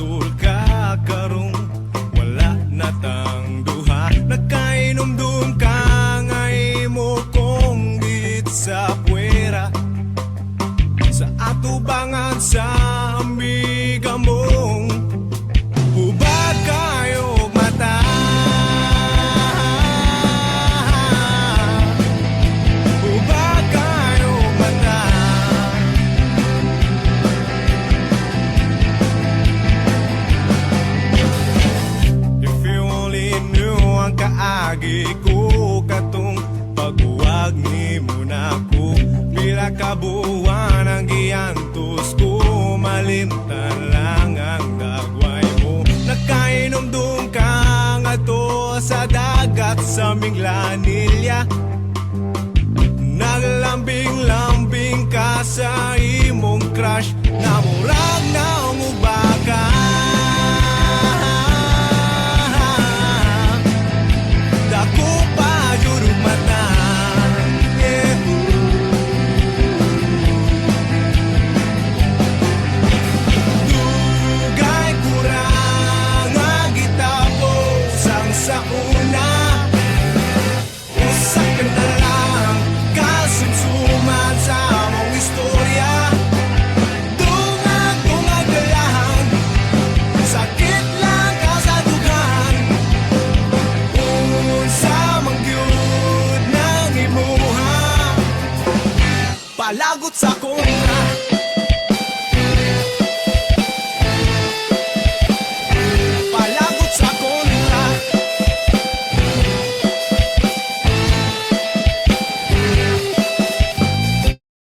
azul cacarón. ang kaagi ko katong Paguwag ni mo na ko Bila kabuwan ang giantos ko Malimtan lang ang dagway mo. Nakainom doon ka nga to sa dagat Sa minglanilya